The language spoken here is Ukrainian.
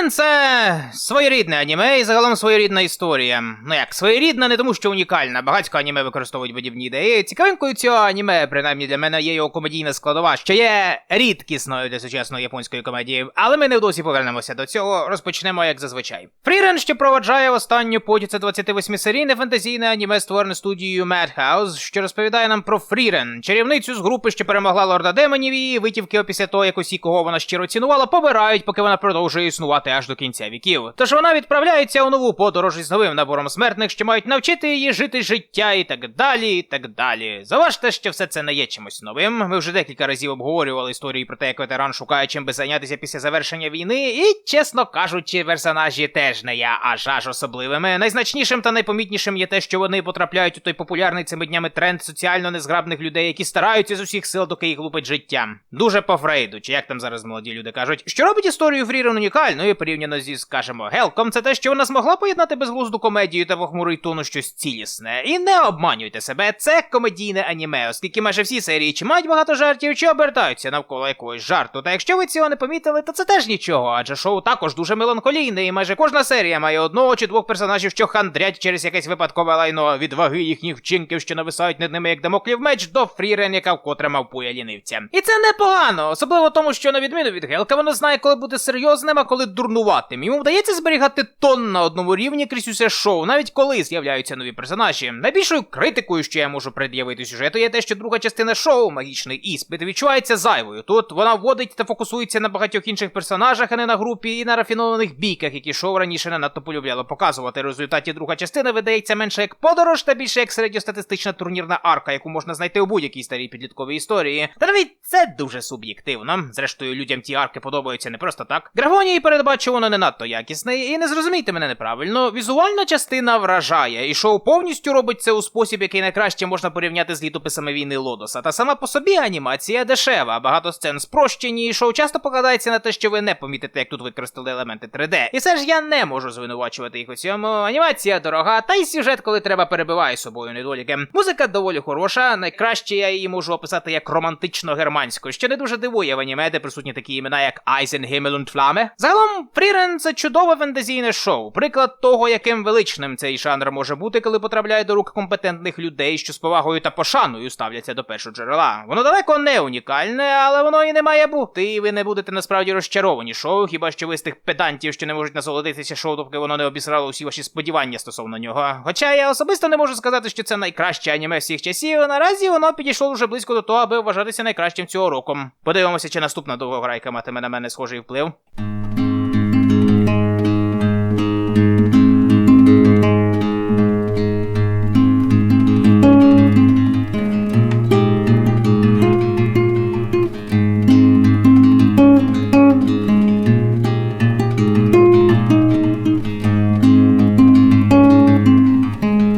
Фрірен це своєрідне аніме і загалом своєрідна історія. Ну як, своєрідна не тому, що унікальна. Багатько аніме використовують подібні ідеї. Цікавинкою цього аніме, принаймні для мене, є його комедійна складова, що є рідкісною для сучасної японської комедії. Але ми невдовзі повернемося до цього. Розпочнемо як зазвичай. Фрірен, що проваджає останню путь, це 28-серійне фентезійне аніме, створене студією Madhouse, що розповідає нам про Фрірен, чарівницю з групи, що перемогла лорда демонів і витівки після того, як усі, кого вона щиро цінувала, побирають, поки вона продовжує існувати аж до кінця віків. Тож вона відправляється у нову подорож із новим набором смертних, що мають навчити її жити життя і так далі, і так далі. Заважте, що все це не є чимось новим. Ми вже декілька разів обговорювали історії про те, як ветеран шукає чим би зайнятися після завершення війни, і, чесно кажучи, персонажі теж не є аж аж особливими. Найзначнішим та найпомітнішим є те, що вони потрапляють у той популярний цими днями тренд соціально незграбних людей, які стараються з усіх сил, доки їх лупить життя. Дуже по Фрейду, чи як там зараз молоді люди кажуть, що робить історію Фрірен унікальною порівняно зі, скажімо, Гелком, це те, що вона змогла поєднати безглузду комедію та похмурий тон у щось цілісне. І не обманюйте себе, це комедійне аніме, оскільки майже всі серії чи мають багато жартів, чи обертаються навколо якогось жарту. Та якщо ви цього не помітили, то це теж нічого, адже шоу також дуже меланхолійне, і майже кожна серія має одного чи двох персонажів, що хандрять через якесь випадкове лайно від ваги їхніх вчинків, що нависають над ними як дамоклів меч, до Фрірен, яка вкотре мавпує лінивця. І це непогано, особливо тому, що на відміну від Гелка, воно знає, коли бути серйозним, а коли дурнуватим. Йому вдається зберігати тон на одному рівні крізь усе шоу, навіть коли з'являються нові персонажі. Найбільшою критикою, що я можу пред'явити сюжету, є те, що друга частина шоу, магічний іспит, відчувається зайвою. Тут вона вводить та фокусується на багатьох інших персонажах, а не на групі і на рафінованих бійках, які шоу раніше не надто полюбляло показувати. Результаті друга частина видається менше як подорож та більше як середньостатистична турнірна арка, яку можна знайти у будь-якій старій підлітковій історії. Та навіть це дуже суб'єктивно. Зрештою, людям ті арки подобаються не просто так. Графонії передбачувано не надто якісний, і не зрозумійте мене неправильно. Візуальна частина вражає, і шоу повністю робить це у спосіб, який найкраще можна порівняти з літописами війни Лодоса. Та сама по собі анімація дешева, багато сцен спрощені, і шоу часто покладається на те, що ви не помітите, як тут використали елементи 3D. І все ж я не можу звинувачувати їх у цьому. Анімація дорога, та й сюжет, коли треба, перебиває собою недоліки. Музика доволі хороша. Найкраще я її можу описати як романтично-германську, що не дуже дивує в аніме, де присутні такі імена, як Айзен Himmel und Загалом, Фрірен це чудове фентезійне шоу. Приклад того, яким величним цей жанр може бути, коли потрапляє до рук компетентних людей, що з повагою та пошаною ставляться до першого джерела. Воно далеко не унікальне, але воно і не має бути. І ви не будете насправді розчаровані шоу, хіба що ви з тих педантів, що не можуть насолодитися шоу, доки воно не обісрало усі ваші сподівання стосовно нього. Хоча я особисто не можу сказати, що це найкраще аніме всіх часів. Наразі воно підійшло дуже близько до того, аби вважатися найкращим цього року. Подивимося, чи наступна довгограйка матиме на мене схожий вплив.